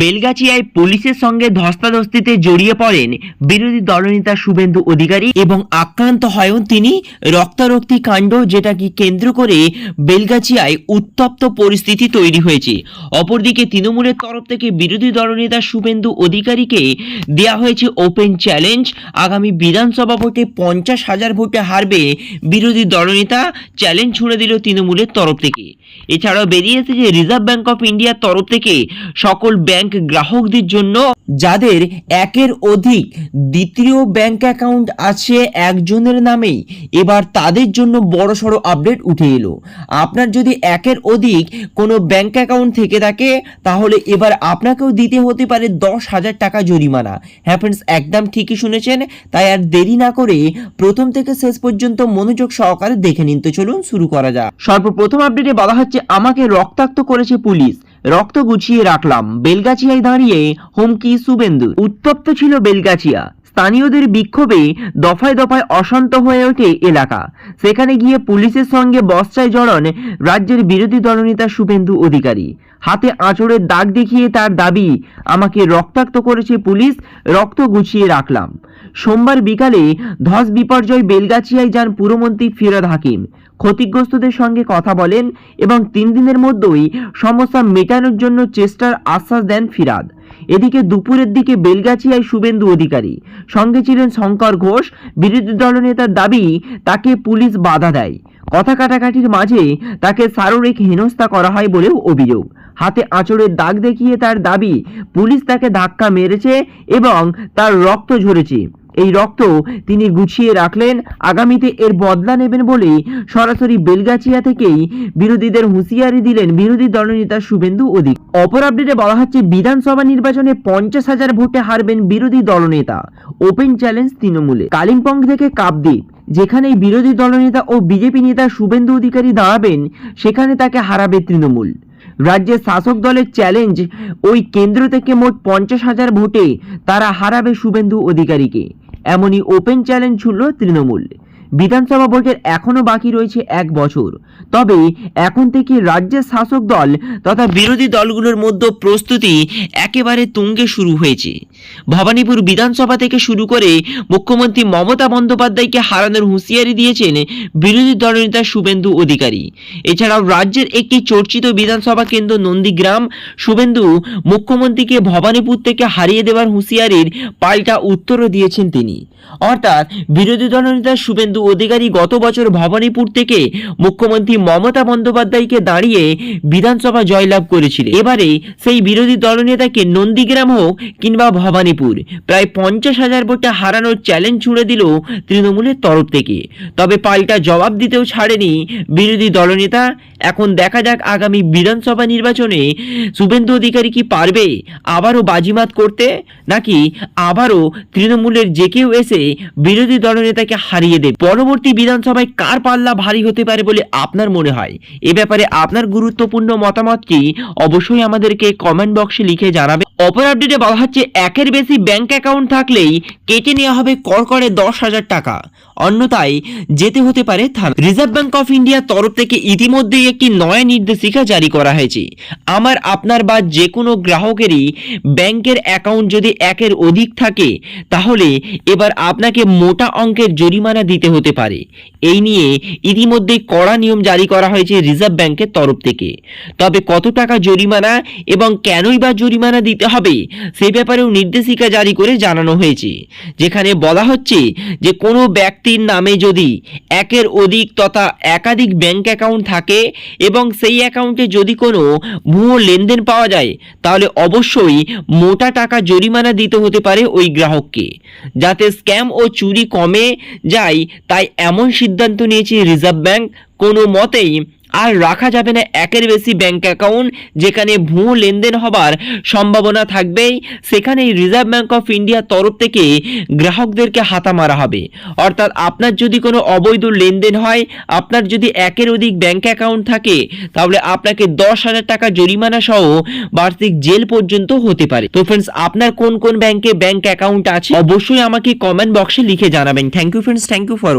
বেলগাছিয়ায় পুলিশের সঙ্গে ধস্তাধস্তিতে জড়িয়ে পড়েন বিরোধী দলনেতা শুভেন্দু অধিকারী এবং আক্রান্ত হয়েও তিনি রক্তারক্তি কাণ্ড যেটাকে কেন্দ্র করে বেলগাছিয়ায় উত্তপ্ত পরিস্থিতি তৈরি হয়েছে। অপরদিকে তৃণমূলের তরফ থেকে বিরোধী দলনেতা শুভেন্দু অধিকারীকে দেয়া হয়েছে ওপেন চ্যালেঞ্জ। আগামী বিধানসভা ভোটে পঞ্চাশ হাজার ভোটে হারবে বিরোধী দলনেতা। চ্যালেঞ্জ ছুড়ে দিল তৃণমূলের তরফ থেকে। এছাড়াও বেরিয়ে এসেছে রিজার্ভ ব্যাঙ্ক অফ ইন্ডিয়ার তরফ থেকে সকল ব্যাংক গ্রাহকদের জন্য যাদের একের অধিক দ্বিতীয় ব্যাংক অ্যাকাউন্ট আছে একজনের নামেই। এবার তাদের জন্য বড়সড় আপডেট উঠে এলো। আপনার যদি একের অধিক কোনো ব্যাংক অ্যাকাউন্ট থেকে থাকে, তাহলে এবার আপনাকেও দিতে হতে পারে দশ হাজার টাকা জরিমানা। হ্যাঁ ফ্রেন্ডস একদম ঠিকই শুনেছেন, তাই আর দেরি না করে প্রথম থেকে শেষ পর্যন্ত মনোযোগ সহকারে দেখে নিন। তো চলুন শুরু করা যাক। সর্বপ্রথম আপডেটে বলা হচ্ছে, আমাকে রক্তাক্ত করেছে পুলিশ। রক্ত গুছিয়ে রাখলাম। বেলগাছিয়ায় দাঁড়িয়ে হুমকি শুভেন্দু উত্তপ্ত ছিল বেলগাছিয়া। স্থানীয়দের বিক্ষোভে দফায় দফায় অশান্ত হয়ে ওঠে এলাকা। সেখানে গিয়ে পুলিশের সঙ্গে বস্তায় জড়ান রাজ্যের বিরোধী দলনেতা শুভেন্দু অধিকারী। হাতে আঁচড়ের দাগ দেখিয়ে তার দাবি, আমাকে রক্তাক্ত করেছে পুলিশ, রক্ত গুছিয়ে রাখলাম। সোমবার বিকালে ধস বিপর্যয় বেলগাছিয়ায় যান পুরমন্ত্রী ফিরাদ হাকিম। ক্ষতিগ্রস্তদের সঙ্গে কথা বলেন এবং তিন দিনের মধ্যেই সমস্যা মেটানোর জন্য চেষ্টার আশ্বাস দেন ফিরাদ এদিকে দুপুরের দিকে বেলগাছিয়ায় শুভেন্দু অধিকারী, সঙ্গে ছিলেন শঙ্কর ঘোষ। বিরোধী দলনেতার দাবি, তাকে পুলিশ বাধা দেয়। কথা কাটাকাটির মাঝে তাকে শারীরিক হেনস্থা করা হয় বলেও অভিযোগ। হাতে আঁচড়ের দাগ দেখিয়ে তার দাবি, পুলিশ তাকে ধাক্কা মেরেছে এবং তার রক্ত ঝরেছে। এই রক্ত তিনি গুছিয়ে রাখলেন, আগামীতে এর বদলা নেবেন বলে সরাসরি বেলগাছিয়া থেকেই বিরোধীদের হুঁশিয়ারি দিলেন বিরোধী দলনেতা শুভেন্দু অধিক। অপর আপডেটে বলা হচ্ছে, বিধানসভা নির্বাচনে পঞ্চাশ হাজার ভোটে হারবেন বিরোধী দলনেতা ওপেন চ্যালেঞ্জ তৃণমূলে। কালিম্পং থেকে কাপদ্বীপ যেখানে বিরোধী দলনেতা ও বিজেপি নেতা শুভেন্দু অধিকারী দাঁড়াবেন, সেখানে তাকে হারাবে তৃণমূল। রাজ্যের শাসক দলের চ্যালেঞ্জ ওই কেন্দ্র থেকে মোট পঞ্চাশ হাজার ভোটে তারা হারাবে শুভেন্দু অধিকারীকে। এমনই ওপেন চ্যালেঞ্জ ছুড়ল তৃণমূল। বিধানসভা ভোটের এখনও বাকি রয়েছে এক বছর। তবে এখন থেকে রাজ্যের শাসক দল তথা বিরোধী দলগুলোর মধ্যে প্রস্তুতি একেবারে তুঙ্গে শুরু হয়েছে। ভবানীপুর বিধানসভা থেকে শুরু করে মুখ্যমন্ত্রী মমতা বন্দ্যোপাধ্যায়কে হারানোর হুঁশিয়ারি দিয়েছেন বিরোধী দলনেতা শুভেন্দু অধিকারী। এছাড়াও রাজ্যের একটি চর্চিত বিধানসভা কেন্দ্র নন্দীগ্রাম, শুভেন্দু মুখ্যমন্ত্রীকে ভবানীপুর থেকে হারিয়ে দেওয়ার হুঁশিয়ারির পাল্টা উত্তরও দিয়েছেন তিনি। অর্থাৎ বিরোধী দলনেতা শুভেন্দু অধিকারী গত বছর ভবানীপুর থেকে মুখ্যমন্ত্রী মমতা বন্দ্যোপাধ্যায়কে দাঁড়িয়ে বিধানসভা জয়লাভ করেছিলেন এবারে সেই বিরোধী দলনেতাকে নন্দীগ্রাম হোক কিংবা ভবানীপুর, প্রায় পঞ্চাশ হাজার ভোটে হারানোর চ্যালেঞ্জ ছুড়ে দিল তৃণমূলের তরফ থেকে। তবে পাল্টা জবাব দিতেও ছাড়েনি বিরোধী দলনেতা। এখন দেখা যাক আগামী বিধানসভা নির্বাচনে শুভেন্দু অধিকারী কি পারবে আবারও বাজিমাত করতে, নাকি আবারও তৃণমূলের যে কেউ এসে বিরোধী দলনেতাকে হারিয়ে দেবে। পরবর্তী বিধানসভায় কার পাল্লা ভারী হতে পারে বলে আপনার মনে হয়? এ ব্যাপারে আপনার গুরুত্বপূর্ণ মতামতটি অবশ্যই আমাদেরকে কমেন্ট বক্সে লিখে জানাবে অপর আপডেটে বলা হচ্ছে, একের বেশি ব্যাংক অ্যাকাউন্ট থাকলেই কেটে নেওয়া হবে করকরে দশ হাজার টাকা। অন্যথায় যেতে হতে পারে থানা। রিজার্ভ ব্যাংক অফ ইন্ডিয়ার তরফ থেকে ইতিমধ্যেই একটি নয়া নির্দেশিকা জারি করা হয়েছে। আমার, আপনার বা যে কোনো গ্রাহকেরই ব্যাংকের অ্যাকাউন্ট যদি একের অধিক থাকে, তাহলে এবার আপনাকে মোটা অঙ্কের জরিমানা দিতে হতে পারে। এই নিয়ে ইতিমধ্যেই কড়া নিয়ম জারি করা হয়েছে রিজার্ভ ব্যাংকের তরফ থেকে। তবে কত টাকা জরিমানা এবং কেনই বা জরিমানা দিতে হবে সে ব্যাপারেও নির্দেশিকা জারি করে জানানো হয়েছে। যেখানে বলা হচ্ছে যে কোনো ব্যক্তির নামে যদি একের অধিক তথা একাধিক ব্যাংক অ্যাকাউন্ট থাকে এবং সেই অ্যাকাউন্টে যদি কোনো ভুয়ো লেনদেন পাওয়া যায়, তাহলে অবশ্যই মোটা টাকা জরিমানা দিতে হতে পারে ওই গ্রাহককে। যাতে স্ক্যাম ও চুরি কমে যায়, তাই এমন সিদ্ধান্ত নিয়েছে রিজার্ভ ব্যাংক কোনো মতেই আর রাখা যাবে না একের বেশি ব্যাংক অ্যাকাউন্ট যেখানে ভুয়ো লেনদেন হবার সম্ভাবনা থাকবেই। সেখানেই রিজার্ভ ব্যাঙ্ক অফ ইন্ডিয়ার তরফ থেকে গ্রাহকদেরকে হাতা মারা হবে। অর্থাৎ আপনার যদি কোনো অবৈধ লেনদেন হয়, আপনার যদি একের অধিক ব্যাংক অ্যাকাউন্ট থাকে, তাহলে আপনাকে দশ হাজার টাকা জরিমানা সহ বার্ষিক জেল পর্যন্ত হতে পারে। তো ফ্রেন্ডস আপনার কোন কোন ব্যাংকে ব্যাংক অ্যাকাউন্ট আছে? অবশ্যই আমাকে কমেন্ট বক্সে লিখে জানাবেন। Thank you friends thank you for